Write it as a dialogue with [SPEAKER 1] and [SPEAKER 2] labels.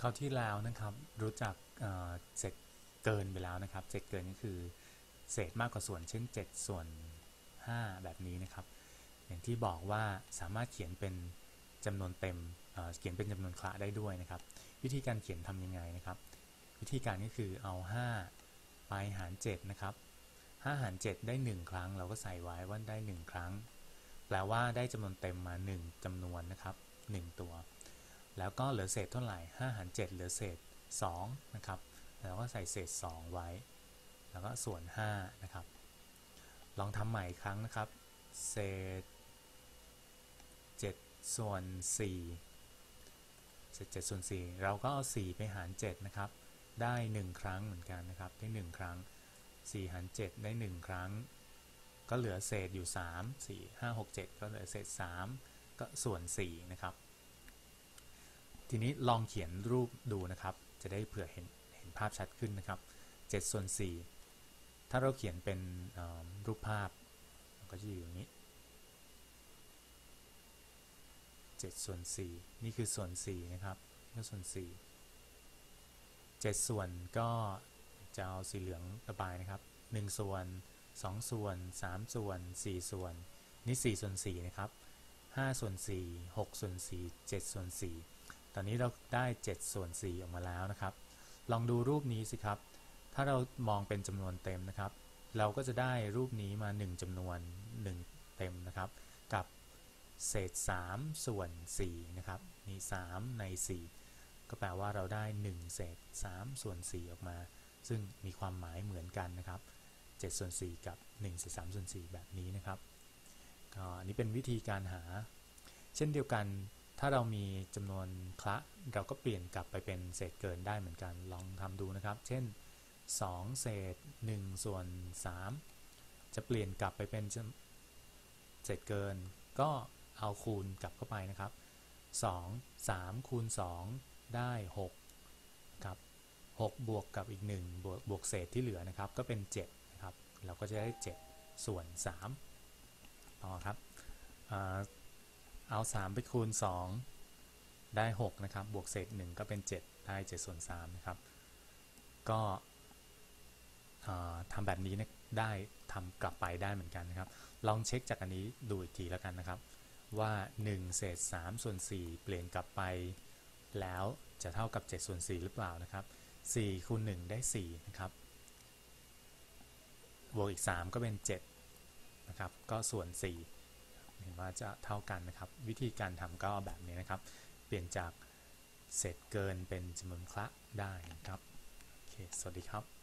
[SPEAKER 1] คราวที่แล้วนะครับรู้จักเอ่อเศษเกินไปแล้วนะครับเศษเกินก็คือเศษมากกว่าส่วนเช่น 7 ส่วน 5 แบบนี้นะครับ อย่างที่บอกว่าสามารถเขียนเป็นจำนวนเต็มเเขียนเป็นจำนวนคละได้ด้วยนะครับ วิธีการเขียนทำยังไงนะครับ วิธีการก็คือเอา 5 ไปหาร 7 นะครับ 5 หาร 7 ได้ 1 ครั้ง เราก็ใส่ไว้ว่าได้ 1 ครั้ง แปลว่าได้จำนวนเต็มมา 1จำนวนนะครับ 1 ตัว แล้วก็เหลือเศษเท่าไหร่5หาร7เหลือเศษ2นะครับแล้วก็ใส่เศษ 2 ไว้ แล้วก็ส่วน5นะครับ ลองทำใหม่อีกครั้งนะครับ เศษ 7 ส่วน4เศษ7ส่วน4เราก็เอา 4 ไปหาร 7 นะครับ ได้ 1 ครั้งเหมือนกันนะครับ ได้ 1 ครั้ง 4 หาร 7 ได้ 1 ครั้ง ก็เหลือเศษอยู่ 3 4 5 6 7 ก็เหลือเศษ 3 ก็ส่วน 4 นะครับ ทีนี้ลองเขียนรูปดูนะครับ จะได้เผื่อเห็นเห็นภาพชัดขึ้นนะครับ7ส่วน4ถ้าเราเขียนเป็นรูปภาพก็จะอยู่อย่างนี้7ส่วน4นี่คือส่วน4นะครับนี่ส่วน4 7 ส่วนก็จะเอาสีเหลืองระบายนะครับ 1 ส่วน 2 ส่วน 3 ส่วน 4 ส่วน นี่ 4 ส่วน4นะครับ5ส่วน4 6 ส่วน4 7 ส่วน4 ตอนนี้เราได้7ส่วน4ออกมาแล้วนะครับ ลองดูรูปนี้สิครับ ถ้าเรามองเป็นจำนวนเต็มนะครับ เราก็จะได้รูปนี้มา 1จำนวน 1 เต็มนะครับ กับเศษ 3 ส่วน4นะครับนี่3ใน 4 ก็แปลว่าเราได้ 1 เศษ 3 ส่วน 4 ออกมา ซึ่งมีความหมายเหมือนกันนะครับ7ส่วน4กับ1เศษ3ส่วน4แบบนี้นะครับก็อันนี้เป็นวิธีการหา เช่นเดียวกัน ถ้าเรามีจำนวนคละเราก็เปลี่ยนกลับไปเป็นเศษเกินได้เหมือนกันลองทำดูนะครับ เช่น 2 เศษ 1 ส่วน 3 จะเปลี่ยนกลับไปเป็นเศษเกิน ก็เอาคูณกลับเข้าไปนะครับ 2 3 คูณ 2 ได้ 6 ครับ 6 บวกกับอีก 1 บวกบวกเศษที่เหลือนะครับ ก็เป็น 7 นะครับ เราก็จะได้ 7 ส่วน 3 ต่อครับอ่า เอา 3 ไปคูณ 2 ได้ 6 นะครับ บวกเศษ 1 ก็เป็น 7 ได้7ส่วน3นะครับ ก็ทำแบบนี้นะได้ทำกลับไปได้เหมือนกันนะครับ ลองเช็คจากอันนี้ดูอีกทีแล้วกันนะครับ ว่า 1 เศษ3ส่วน 4 เปลี่ยนกลับไป แล้วจะเท่ากับ7ส่วน4หรือเปล่านะครับ4คูณ1ได้4นะครับ บวกอีก 3 ก็เป็น7นะครับ ก็ส่วน 4 ว่าจะเท่ากันนะครับ วิธีการทำก็แบบนี้นะครับ เปลี่ยนจากเศษเกินเป็นจำนวนคละได้นะครับ โอเค สวัสดีครับ